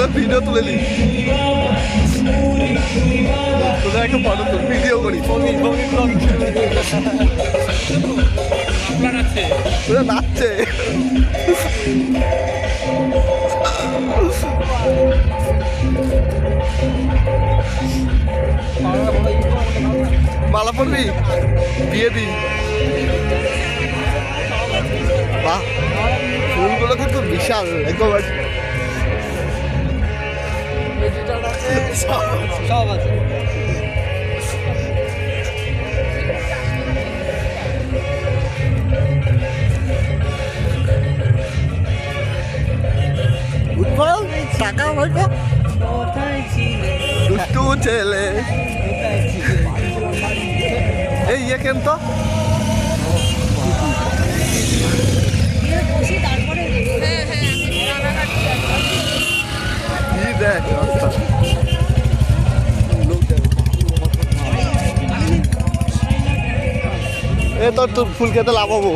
তোরা ভিডিও তুলে নি তোদের একটা ফটো তুল ভিডিও করি। তোরা নাচছে। মালা পড়বি বিয়ে দি। বাহ, ফুলগুলো কিন্তু বিশাল, একদম সব আছে উৎপল টাকা ছিলে দুষ্টু ছিলে এই ইয়ে কেন তো কি দেখ এ তোর তোর ফুল খেতে লাভাবো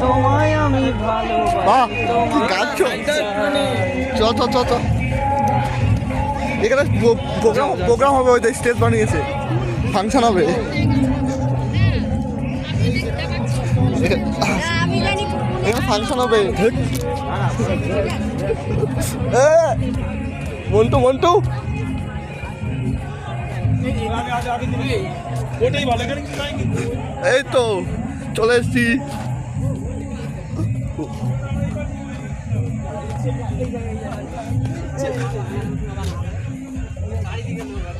তোমায় আমি ভালো এখানে প্রোগ্রাম প্রোগ্রাম হবে ওই স্টেজ বানিয়েছে। ফাংশন হবে। ফাংশন হবে। মন্টু মন্টু। এই তো চলে এসছি।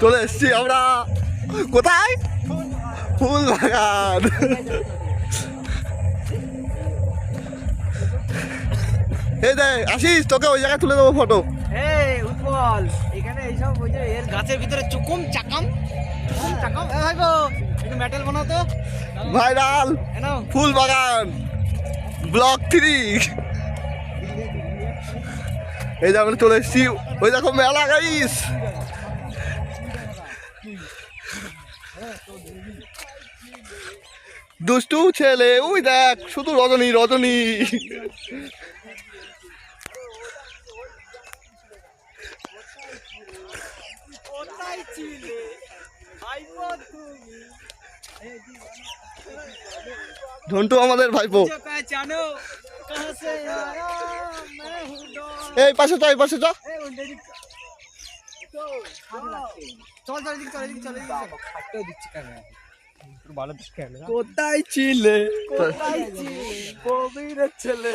চলে এসছি আমরা। কোথায়? ফুল বাগান এই দেখ আসিস তোকে ওই জায়গায় তুলে দেবো ফটো এই উৎপল এখানে এইসব ওই যে এর গাছের ভিতরে চুকুম চাকাম চুকুম চাকাম। এ ভাই গো একটু মেটাল বানাও তো। ভাইরাল ফুল বাগান। ব্লক থ্রি এই যে আমরা চলে এসছি। ওই দেখো মেলা গাইস দুষ্টু ছেলে ওই দেখ শুধু রজনী রজনী। চিলে ভাইপো আমাদের ভাইপো। এই পাশে তো এই পাশে তো। কোথায় ছিলে? কোথায় ছিলে? কবির ছেলে?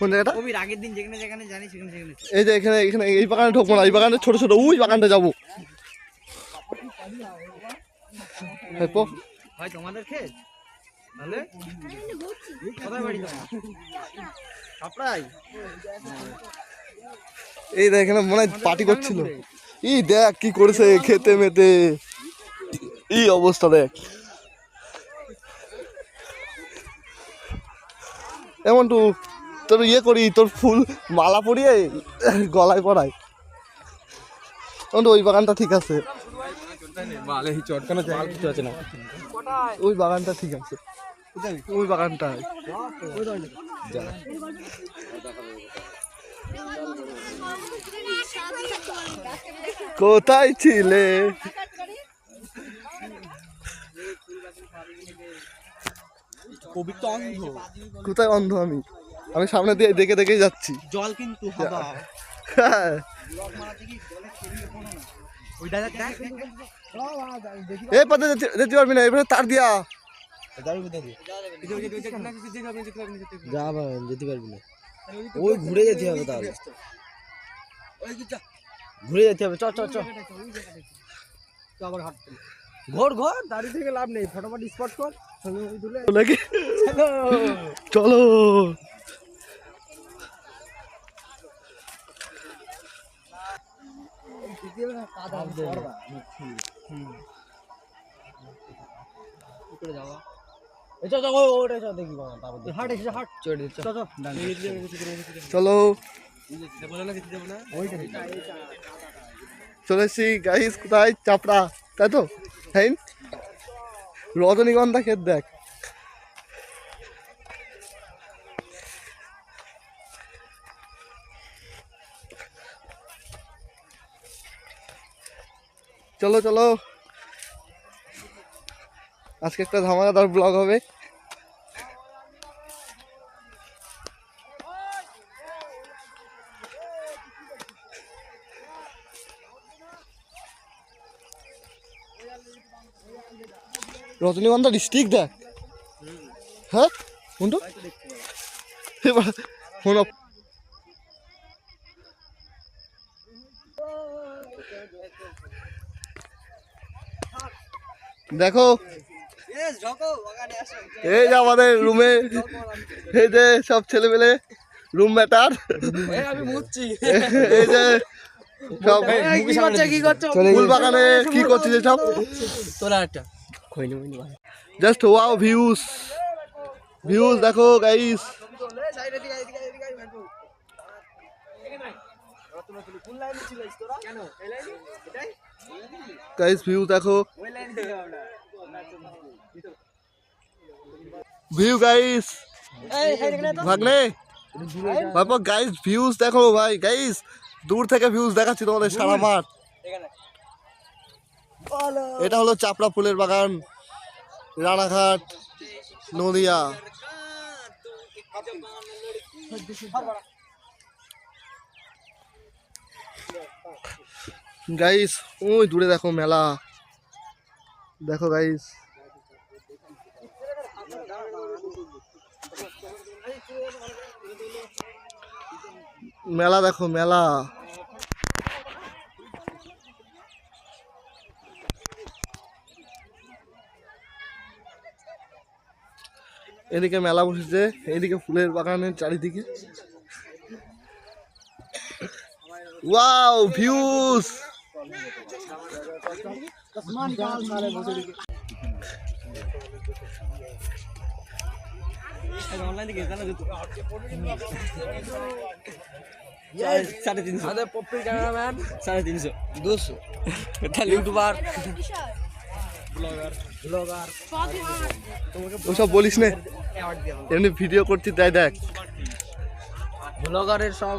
কোন জায়গাটা? যাব চল তো কোন জায়গাটা কবির আগের দিন যেখানে যেখানে জানি সেখানে সেখানে এই যে এখানে এখানে এই বাগানে ঢুকবো না এই বাগানে ছোট ছোট ওই বাগানটা যাব। ভাই তোমাদের খেত? তাহলে? কোথায় বাড়ি তোমার? কাপড়াই এই দেখ এখানে মনে হয় পার্টি করছিল। ই দেখ কি করেছে খেতে মেতে। এই অবস্থা দেখ। এমন টু তোর ইয়ে করি তোর ফুল মালা পরিয়ে গলায় পরাই। এমন ওই বাগানটা ঠিক আছে। ওই বাগানটা ঠিক আছে। ওই বাগানটা। কোথায় ছিলে? কবির তো অন্ধ। কোথায় অন্ধ আমি? আমি সামনে দিয়ে দেখে দেখে যাচ্ছি। জল কিন্তু হাবা। ওইটা দেখ এই পথে যেতে যেতে পারবি না এবারে তার দিয়া। যা যেতে পারবি না। ওই ঘুরে যেতে হবে তাহলে। ঘুরে যেতে হবে চ চ চ। আবার হাঁটতে ঘোর ঘোর। দাঁড়িয়ে থেকে লাভ নেই ফটোফট স্পট কর। চলো চ চ ও ওটা চ দেখি বাবা তারপর দেখি। হাট এসে হাট চড়ে দে, চ। চল চল। চলো এসছি গাইস কোথায়? চাপড়া তাই তো? হ্যাঁ? রজনীগন্ধা ক্ষেত দেখ। চলো চলো। আজকে একটা ধামাকাদার ব্লগ হবে। রজনীগন্ধা ডিস্ট্রিক্ট দেখ। হ্যাঁ কোনটা এবার দেখো। এই যে আমাদের রুমে এই যে সব ছেলেমেলে রুম ম্যাটার। এই যে সব কি কি করছে? ফুল বাগানে কি করছিস সব তোরা একটা। জাস্ট ওয়াও ভিউজ ভিউজ দেখো গাইস গাইস ভিউ দেখো। ভিউ গাইস ভাগনে। বাবা গাইস ভিউজ দেখো ভাই। গাইস দূর থেকে ভিউজ দেখাচ্ছি তোমাদের সারা মাঠ। এটা হলো চাপড়া ফুলের বাগান রানাঘাট নদিয়া। গাইস ওই দূরে দেখো মেলা। দেখো গাইস মেলা দেখো, মেলা। এদিকে মেলা বসেছে, এদিকে ফুলের বাগানের চারিদিকে। ওয়াও ভিউজ সাড়ে তিনশো। ক্যামেরাম্যান সাড়ে তিনশো। দুশো। তাহলে ইউটিউবার। ওসব বলিস না। এমনি ভিডিও করছি তাই দেখ। ব্লগারের সব